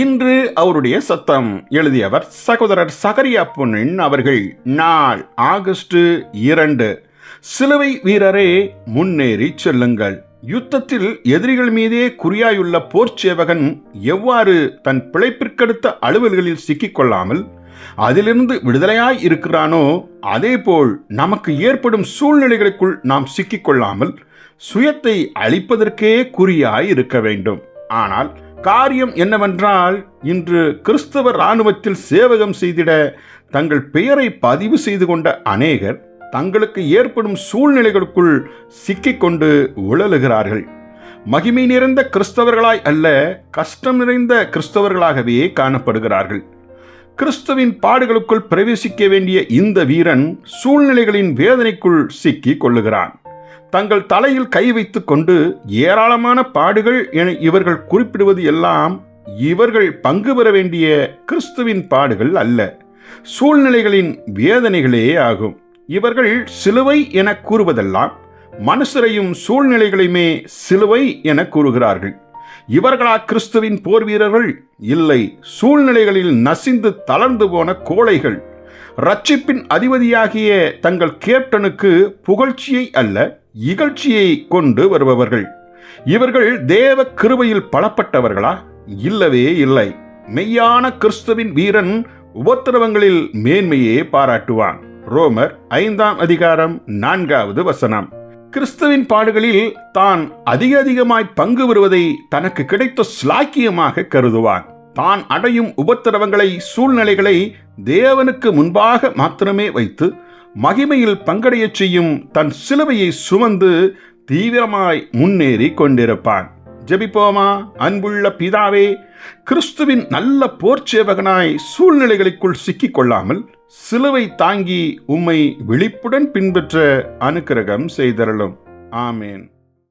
இன்று அவருடைய சத்தம் எழுதியவர் சகோதரர் சகரியா பொன்னின் அவர்கள். நாள் ஆகஸ்ட் இரண்டு. சிலுவை வீரரே முன்னேறி செல்லுங்கள். யுத்தத்தில் எதிரிகள் மீதே குறியாயுள்ள போர்ச்சேவகன் எவ்வாறு தன் பிழைப்பிற்கடுத்த அலுவல்களில் சிக்கிக்கொள்ளாமல் அதிலிருந்து விடுதலையாய் இருக்கிறானோ அதேபோல் நமக்கு ஏற்படும் சூழ்நிலைகளுக்குள் நாம் சிக்கிக்கொள்ளாமல் சுயத்தை அழிப்பதற்கே குறியாய் இருக்க வேண்டும். ஆனால் காரியம் என்னவென்றால் இன்று கிறிஸ்தவ இராணுவத்தில் சேவகம் செய்திட தங்கள் பெயரை பதிவு செய்து கொண்ட அநேகர் தங்களுக்கு ஏற்படும் சூழ்நிலைகளுக்குள் சிக்கிக்கொண்டு உழலுகிறார்கள். மகிமை நிறைந்த கிறிஸ்தவர்களாய் அல்ல கஷ்டம் நிறைந்த கிறிஸ்தவர்களாகவே காணப்படுகிறார்கள். கிறிஸ்துவின் பாடுகளுக்குள் பிரவேசிக்க வேண்டிய இந்த வீரன் சூழ்நிலைகளின் வேதனைக்குள் சிக்கி கொள்ளுகிறான் தங்கள் தலையில் கை வைத்து கொண்டு ஏராளமான பாடுகள் என இவர்கள் குறிப்பிடுவது எல்லாம் இவர்கள் பங்கு பெற வேண்டிய கிறிஸ்துவின் பாடுகள் அல்ல. சூழ்நிலைகளின் வேதனைகளே ஆகும். இவர்கள் சிலுவை என கூறுவதெல்லாம் மனுஷரையும் சூழ்நிலைகளையுமே சிலுவை என கூறுகிறார்கள். இவர்களா கிறிஸ்துவின் போர் வீரர்கள்? இல்லை சூழ்நிலைகளில் நசிந்து தளர்ந்து போன கோழைகள். ரட்சிப்பின் அதிபதியாகிய தங்கள் கேப்டனுக்கு புகழ்ச்சியை அல்ல இகழ்ச்சியை கொண்டு வருபவர்கள். இவர்கள் தேவ கிருபையில் பலப்பட்டவர்களா? இல்லவே இல்லை. மெய்யான கிறிஸ்துவின் வீரன் உபத்திரவங்களில் மேன்மையே பாராட்டுவான். ரோமர் ஐந்தாம் அதிகாரம் நான்காவது வசனம். கிறிஸ்துவின் பாடுகளில் தான் அதிக அதிகமாய் பங்கு வருவதை தனக்கு கிடைத்த ஸ்லாக்கியமாக கருதுவான். தான் அடையும் உபத்திரவங்களை சூழ்நிலைகளை தேவனுக்கு முன்பாக மாத்திரமே வைத்து மகிமையில் பங்கடையச் செய்யும் தன் சிலுவையை சுமந்து தீவிரமாய் முன்னேறி கொண்டிருப்பான். ஜெபிப்போமா? அன்புள்ள பிதாவே கிறிஸ்துவின் நல்ல போர்ச்சேவகனாய் சூழ்நிலைகளுக்குள் சிக்கிக்கொள்ளாமல் சிலுவை தாங்கி உம்மை விழிப்புடன் பின்பற்ற அனுக்கிரகம் செய்தரலும் ஆமேன்.